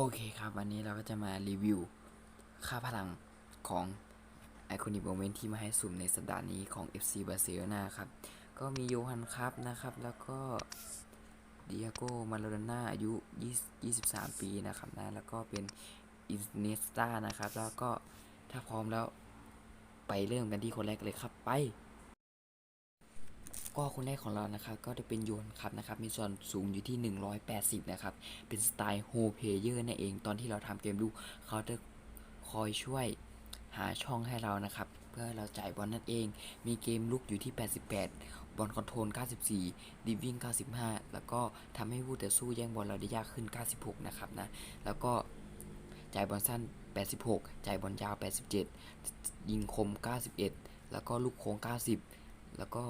โอเคครับ วันนี้เราก็จะมารีวิว ค่าพลังของไอคอนิกโมเมนที่มาให้สุ่มในสัปดาห์นี้ของ FC บาร์เซโลนาครับ ก็มีโยฮันครับนะครับ แล้วก็เดียโกมาโลนาน่าอายุ 23 ปีนะครับนะแล้วก็เป็นอินเนสตานะครับ แล้วก็ถ้าพร้อมแล้วไปเริ่มกันที่คนแรกเลยครับไป ก็คนแรกของเรานะครับก็จะเป็นโยนครับนะครับมีส่วนสูงอยู่ที่ 180 นะครับ เป็นสไตล์โฮเพเยอร์นั่นเอง ตอนที่เราทำเกมลูกเขาจะคอยช่วยหาช่องให้เรานะครับ เพื่อเราจ่ายบอลนั่นเอง มีเกมลุกอยู่ที่ 88 บอลคอนโทรล 94 ดิวิ่ง 95 แล้วก็ทำให้ผู้ต่อสู้แย่งบอลเราได้ยากขึ้น 96 นะครับนะ แล้วก็จ่ายบอลสั้น 86 จ่ายบอลยาว 87 ยิงคม 91 แล้วก็ลูกโค้ง 90 แล้วก็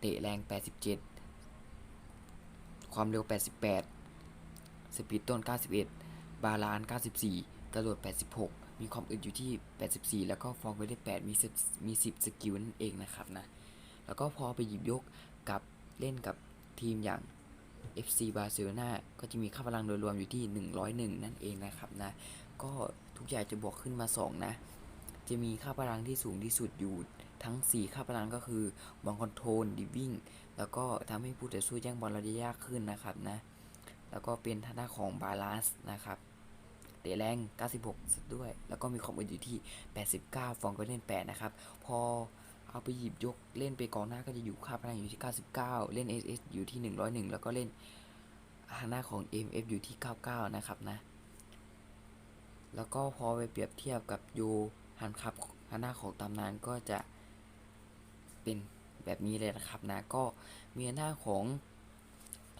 เตะแรง 87 ความเร็ว 88 สปีดต้น 91 บาลานซ์94 กระโดด 86 มีความอึดอยู่ที่ 84 แล้วก็ฟองไปได้ 8 มีสิบมี 10 สกิลนั่นเองนะครับนะ แล้วก็พอไปหยิบยกกับเล่นกับทีมอย่าง FC Barcelona ก็จะมีค่าพลังโดยรวมอยู่ที่ 101 นั่นเองนะครับนะ ก็ทุกอย่างจะบวกขึ้นมา 2 นะ จะมีค่าพลังที่สูงที่สุดอยู่ ทั้ง 4 ค่าพลังก็คือบอลคอนโทรลดิวิ่ง แล้วก็ทำให้ผู้ต่อสู้แย่งบอลเราได้ยากขึ้นนะครับนะ แล้วก็เป็นทางด้าของบาลานซ์นะครับเตะแรง 96สุดด้วย แล้วก็มีความอดอยู่ที่ 89 ฟองก็เล่น 8 นะครับ พอเอาไปหยิบยกเล่นไปกองหน้าก็จะอยู่ค่าพลังอยู่ที่ 99 เล่น SS อยู่ที่ 101 แล้วก็เล่นทาหน้าของ MF อยู่ที่ 99 นะครับนะ แล้วก็พอไปเปรียบเทียบกับโยฮันครับทาหน้าของตำนานก็จะ เป็นแบบนี้เลยนะครับนะก็มีหน้าของ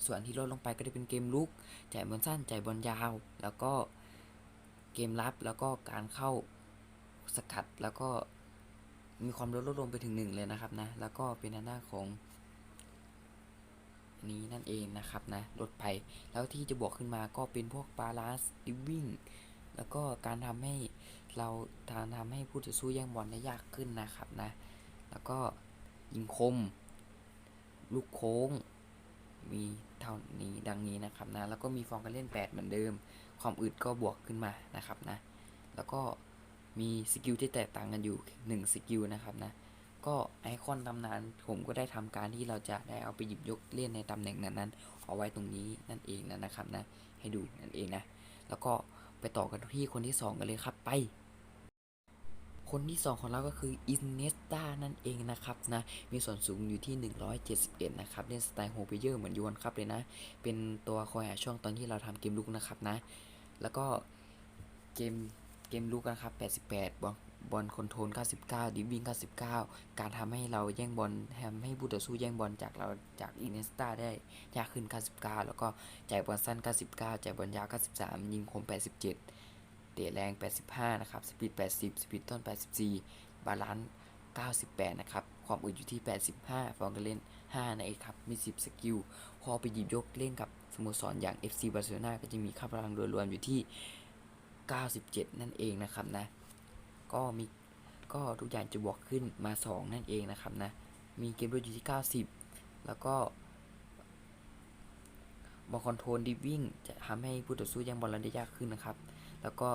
ส่วนที่ลดลงไปก็จะเป็นเกมลุกจ่ายบอลสั้นจ่ายบอลยาว แล้วก็เกมรับแล้วก็การเข้าสกัดแล้วก็มีความลดลดลงไปถึงหนึ่งเลยนะครับนะแล้วก็เป็นหน้าของนี้นั่นเองนะครับนะลดไปแล้วที่จะบวกขึ้นมาก็เป็นพวกบาลานซ์ดิวิ่งแล้วก็การทำให้เราทางทำให้ผู้ต่อสู้แย่งบอลได้ยากขึ้นนะครับนะ แล้วก็ ยิงคม ลูกโค้ง มีเท่านี้ดังนี้นะครับนะ แล้วก็มีฟองการเล่น 8 เหมือนเดิม ความอึดก็บวกขึ้นมานะครับนะ แล้วก็มีสกิลที่แตกต่างกันอยู่ 1 สกิลนะครับนะ ก็ไอคอนตำนานผมก็ได้ทำการที่เราจะได้เอาไปหยิบยกเล่นในตำแหน่งนั้นๆเอาไว้ตรงนี้นั่นเองนะครับนะ ให้ดูนั่นเองนะ แล้วก็ไปต่อกันที่คนที่ 2 กันเลยครับไป คนที่ 2 ของเราก็คืออินเนสตานั่นเองนะครับนะมีส่วนสูงอยู่ที่ 171 นะครับเล่นสไตล์โฮเปเยอร์เหมือนยวนครับเลยนะ เป็นตัวคอยหาช่วงตอนที่เราทำเกมลุกนะครับนะ แล้วก็เกมเกมลุกนะครับ 88 บอลบอลคอนโทรล 99 ดิฟวิ่ง 99 การทำให้เราแย่งบอลทำให้ผู้ต่อสู้แย่งบอลจากเราจากอินเนสตาได้ยากขึ้น 99 แล้วก็จ่ายบอลสั้น 99 จ่ายบอลยาว 93 ยิงคม 87 เตะแรง 85 นะครับ สปีด 80 สปีดต้น 84 บาลานซ์ 98 นะครับ ความอึดอยู่ที่ 85 ฟองกันเล่น5นะเอครับ มี 10 สกิล พอไปหยิบยกเล่นกับสโมสรอย่าง FC Barcelona ก็จะมีค่าพลังโดยรวมอยู่ที่ 97 นั่นเองนะครับนะ ก็มี ก็ทุกอย่างจะบวกขึ้นมา 2 นั่นเองนะครับนะ มีเกมรุกอยู่ที่ 90 แล้วก็บอลคอนโทรลดิวิ่งจะทำให้ผู้ต่อสู้ย่งบอลเราได้ยากขึ้นนะครับ แล้วก็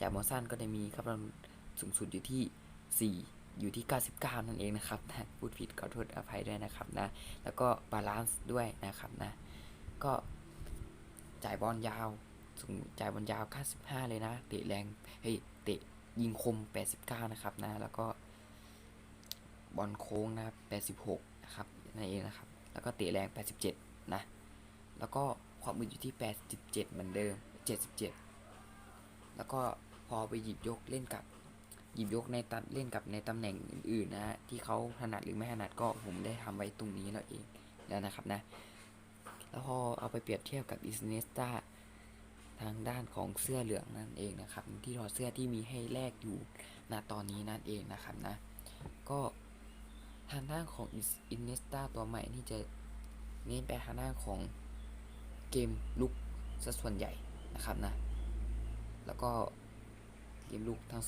จากบอลสั้นก็จะมีกำลังสูงสุดอยู่ที่ 4 อยู่ที่ 99 นั่นเองนะครับนะพูดผิดขอโทษอภัยด้วยนะครับนะ แล้วก็บาลานซ์ด้วยนะครับนะ ก็จ่ายบอลยาวสูงจ่ายบอลยาว 95 เลยนะ เตะแรงเฮ้ยเตะยิงคม 89 นะครับนะ แล้วก็บอลโค้งนะครับ 86 นะครับนั่นเองนะครับ แล้วก็เตะแรง 87 นะ แล้วก็ความอึดอยู่ที่ 87 เหมือนเดิม 77 แล้วก็พอไปหยิบยกเล่นกับ หยิบยกในตำเล่นกับในตำแหน่งอื่นๆนะฮะที่เขาถนัดหรือไม่ถนัดก็ผมได้ทำไว้ตรงนี้แล้วเองแล้วนะครับนะ แล้วพอเอาไปเปรียบเทียบกับอิสเนสตาทางด้านของเสื้อเหลืองนั่นเองนะครับ ที่ถอดเสื้อที่มีให้แลกอยู่ณตอนนี้นั่นเองนะครับนะ ก็ทางด้านของอินเนสตาตัวใหม่นี่จะเน้นไปทางด้านของเกมลุกซะส่วนใหญ่นะครับนะ แล้วก็เกมลุกทั้ง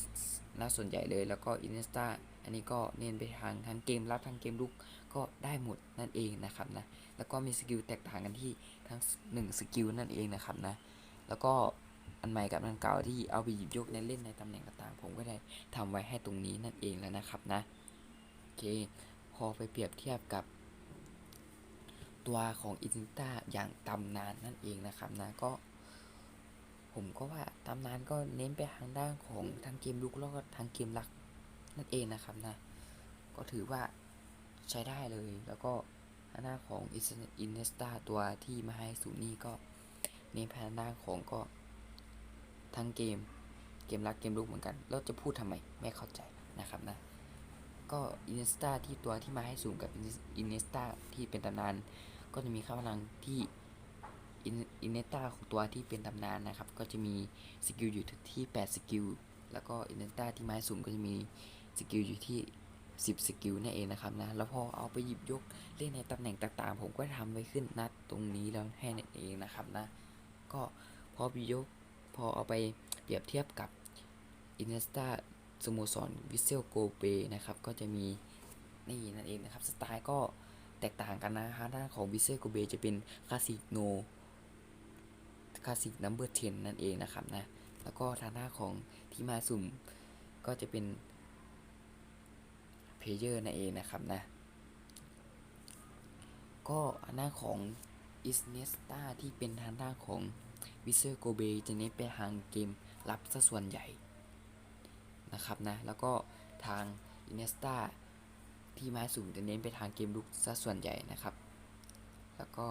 น่าส่วนใหญ่เลย แล้วก็อินเนสตาอันนี้ก็เน้นไปทางทั้งเกมรับทั้งเกมลุกก็ได้หมดนั่นเองนะครับนะ แล้วก็มีสกิลแตกต่างกันที่ทั้ง1สกิลนั่นเองนะครับนะ แล้วก็อันใหม่กับอันเก่าที่เอาไปหยิบยกในเล่นในตำแหน่งต่างๆ ผมก็ได้ทำไว้ให้ตรงนี้นั่นเองแล้วนะครับนะโอเคพอไปเปรียบเทียบกับ ตัวของอินสตาอย่างตำนานนั่นเองนะครับนะก็ ผมก็ว่าตำนานก็เน้นไปทางด้านของทางเกมลุกแล้วก็ทางเกมรักนั่นเองนะครับนะ ก็ถือว่าใช้ได้เลย แล้วก็ทางด้าของอินเนสตาตัวที่มาให้สูนี่ก็เน้นไปทางด้านของก็ทั้งเกมเกมรักเกมลุกเหมือนกัน แล้วจะพูดทำไมไม่เข้าใจนะครับนะ ก็อินเนสตาที่ตัวที่มาให้สูงกับอินเนสตาที่เป็นตำนาน ก็จะมีค่าพลังที่ อินเนสตาของตัวที่เป็นตำนานนะครับ ก็จะมีสกิลอยู่ที่ 8 สกิล แล้วก็อินเนสตาที่มาให้สูงก็จะมีสกิลอยู่ที่ 10 สกิลนั่นเองนะครับนะ แล้วพอเอาไปหยิบยกเล่นในตำแหน่งต่างๆ ผมก็ทำไว้ขึ้นนัดตรงนี้แล้วให้นั่นเองนะครับนะ ก็พอไปยกพอเอาไปเปรียบเทียบกับอินเนสตาสโมสรวิเซลโกเบนะครับ ก็จะมีนี่นั่นเองนะครับ สไตล์ก็แตกต่างกันนะฮะด้านของวิเซลโกเบจะเป็นคาสิโน คลาสสิกนัมเบอร์10นั่นเองนะครับนะ แล้วก็ทางด้าของที่มาสุ่มก็จะเป็นเพเยอร์นั่นเองนะครับนะ ก็ทางด้าของอิสเนสตาที่เป็นทางด้านของวิเซอร์โกเบจะเน้นไปทางเกมรับซะส่วนใหญ่นะครับนะ แล้วก็ทางอินเนสตาที่ม้สูงจะเน้นไปทางเกมลุกซะส่วนใหญ่นะครับ แล้วก็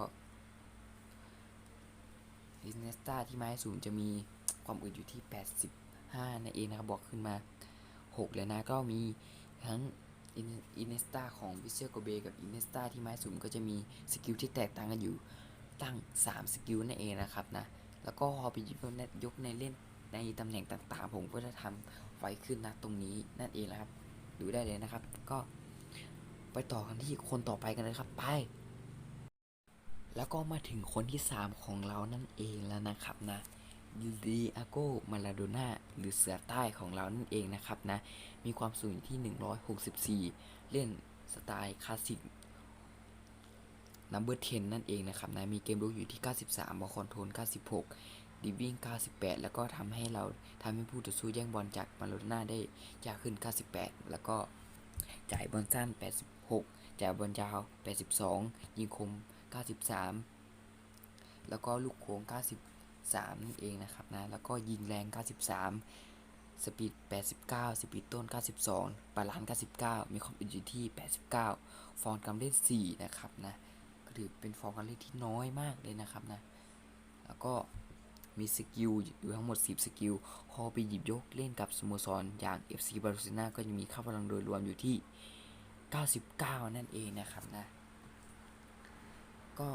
นเนสตาที่ไม้สูงจะมีความอื่นอยู่ที่ 85นั่นเองนะครับบอกขึ้นมา6เลยนะก็มีทั้งอินเนสตาของวิเซอร์โกเบกับอินเนสตาที่ไม้สูงก็จะมีสกิลที่แตกต่างกันอยู่ตั้ง 3 สกิลนั่นเองนะครับนะแล้วก็พอไปยกในยกในเล่นในตำแหน่งต่างๆ ผมก็จะทำไว้ขึ้นนะตรงนี้นั่นเองนะครับ ดูได้เลยนะครับ ก็ไปต่อกันที่คนต่อไปกันเลยครับ ไป แล้วก็มาถึงคนที่ 3 ของเรานั่นเองแล้วนะครับนะดีอาโกมาลาโดนาหรือเสือใต้ของเรานั่นเองนะครับนะ มีความสูงอยู่ที่ 164 เล่นสไตล์คลาสสิกนัมเบอร์10 นั่นเองนะครับนะ มีเกมลุกอยู่ที่ 93 บอลคอนโทรล 96 ดิวิ่ง 98 แล้วก็ทำให้เราทำให้ผู้ต่อสู้แย่งบอลจากมาโลน่าได้ยากขึ้น 98 แล้วก็จ่ายบอลสั้น 86 จ่ายบอลยาว 82 ยิงคม 93 แล้วก็ลูกโค้ง 93 นั่นเองนะครับนะ แล้วก็ยิงแรง 93 สปีด 89 สปีดต้น 92 บาลานซ์ 99 มีความอึดอยู่ที่ 89 ฟอร์มการเล่น 4 นะครับนะ ก็ถือเป็นฟอร์มการเล่นที่น้อยมากเลยนะครับนะ แล้วก็มีสกิลอยู่ทั้งหมด 10 สกิล พอไปหยิบยกเล่นกับสโมสรอย่าง FC บาร์เซโลนาก็จะมีค่าพลังโดยรวมอยู่ที่ 99 นั่นเองนะครับนะ ก็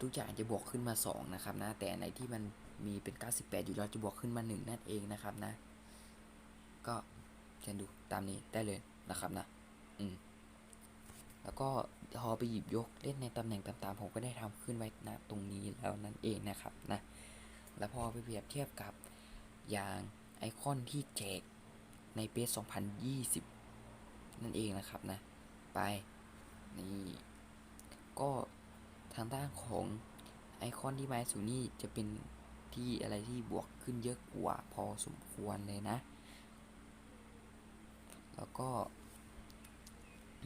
ทุกอย่างจะบวกขึ้นมา 2 นะครับนะ แต่ในที่มันมีเป็น 98 อยู่แล้วจะบวกขึ้นมา 1 นั่นเองนะครับนะ ก็เชิญดูตามนี้ได้เลยนะครับนะ อืม แล้วก็พอไปหยิบยกเล่นในตำแหน่งต่างๆผมก็ได้ทำขึ้นไว้ณตรงนี้แล้วนั่นเองนะครับนะ แล้วพอไปเปรียบเทียบกับอย่างไอคอนที่แจกในเปส2020 นั่นเองนะครับนะ ไป นี่ ก็ ทางด้านของไอคอนที่ไม้สูนี่จะเป็นที่อะไรที่บวกขึ้นเยอะกว่าพอสมควรเลยนะ แล้วก็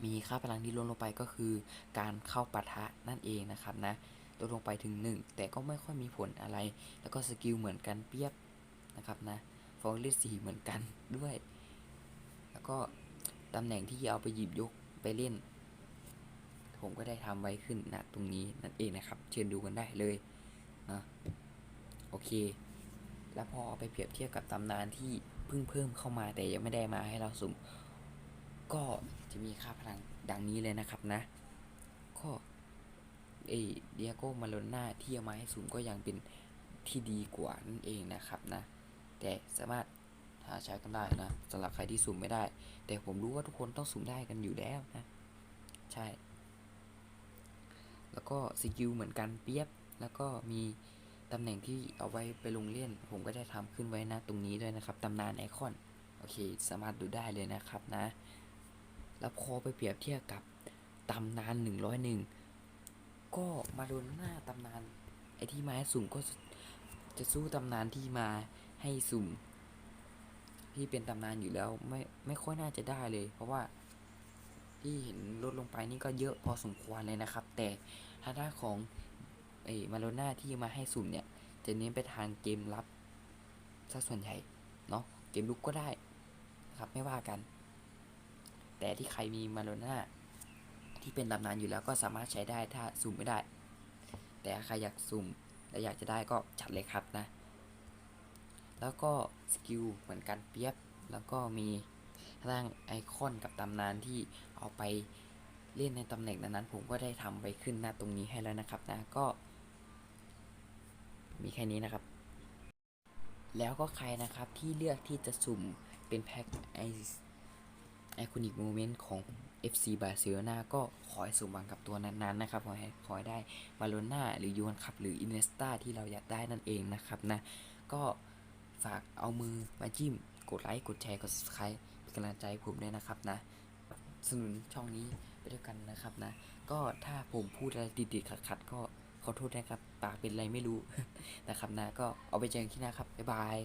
มีค่าพลังที่ลดลงไปก็คือการเข้าปะทะนั่นเองนะครับนะลดลงไปถึง 1 แต่ก็ไม่ค่อยมีผลอะไร แล้วก็สกิลเหมือนกันเปียบนะครับนะฟอร์ลิสีเหมือนกันด้วย แล้วก็ตำแหน่งที่เอาไปหยิบยกไปเล่น ผมก็ได้ทำไว้ขึ้นณตรงนี้นั่นเองนะครับ เชิญดูกันได้เลยนะโอเค แล้วพอเอาไปเปรียบเทียบกับตำนานที่เพิ่งเพิ่มเข้ามาแต่ยังไม่ได้มาให้เราสุ่ม ก็จะมีค่าพลังดังนี้เลยนะครับนะ ก็เอเดียโกมาโลน่าที่เอามาให้สุ่มก็ยังเป็นที่ดีกว่านั่นเองนะครับนะ แต่สามารถหาใช้กันได้นะสำหรับใครที่สุ่มไม่ได้ แต่ผมรู้ว่าทุกคนต้องสุ่มได้กันอยู่แล้วนะ ใช่ แล้วก็สกิลเหมือนกันเปียบ แล้วก็มีตำแหน่งที่เอาไว้ไปลงเล่น ผมก็ได้ทำขึ้นไว้นะตรงนี้ด้วยนะครับตำนานไอคอน โอเค สามารถดูได้เลยนะครับนะ แล้วพอไปเปรียบเทียบกับตำนาน 101 ก็มาโดนหน้าตำนานไอที่ไม้สูงก็จะสู้ตำนานที่มาให้สุ่ม ที่เป็นตำนานอยู่แล้วไม่ไม่ค่อยน่าจะได้เลย เพราะว่าที่เห็นลดลงไปนี่ก็เยอะพอสมควรเลยนะครับ แต่ ถ้าด้านของไอ้มาโลน่าที่มาให้สุ่มเนี่ย จะเน้นไปทางเกมรับซะส่วนใหญ่ เนาะเกมลุกก็ได้นะครับไม่ว่ากัน แต่ที่ใครมีมาโลน่าที่เป็นตำนานอยู่แล้วก็สามารถใช้ได้ถ้าสุ่มไม่ได้ แต่ใครอยากสุ่มและอยากจะได้ก็จัดเลยครับนะ แล้วก็สกิลเหมือนกันเปียบแล้วก็มีร่างไอคอนกับตำนานที่เอาไป เล่นในตำแหน่งนั้นๆผมก็ได้ทำไปขึ้นหน้าตรงนี้ให้แล้วนะครับนะก็ มีแค่นี้นะครับ แล้วก็ใครนะครับที่เลือกที่จะสุ่มเป็นแพ็คไอไอคอนิกโมเมนต์ของ FC บาร์เซโลนาก็ขอให้สมหวังกับตัวนั้นๆนะครับ ขอให้ขอให้ได้บาโลน่าหรือยูนคับหรืออินเนสตาที่เราอยากได้นั่นเองนะครับนะ ก็ฝากเอามือมาจิ้ม กดไลค์ กดแชร์ กด subscribe เป็นกำลังใจผมด้วยนะครับนะ สนุนช่องนี้ ด้วยกันนะครับนะ ก็ถ้าผมพูดอะไรติดๆขัดๆก็ขอโทษนะครับ ปากเป็นอะไรไม่รู้นะครับนะ ก็เอาไปเจอกันที่หน้าครับ บ๊ายบาย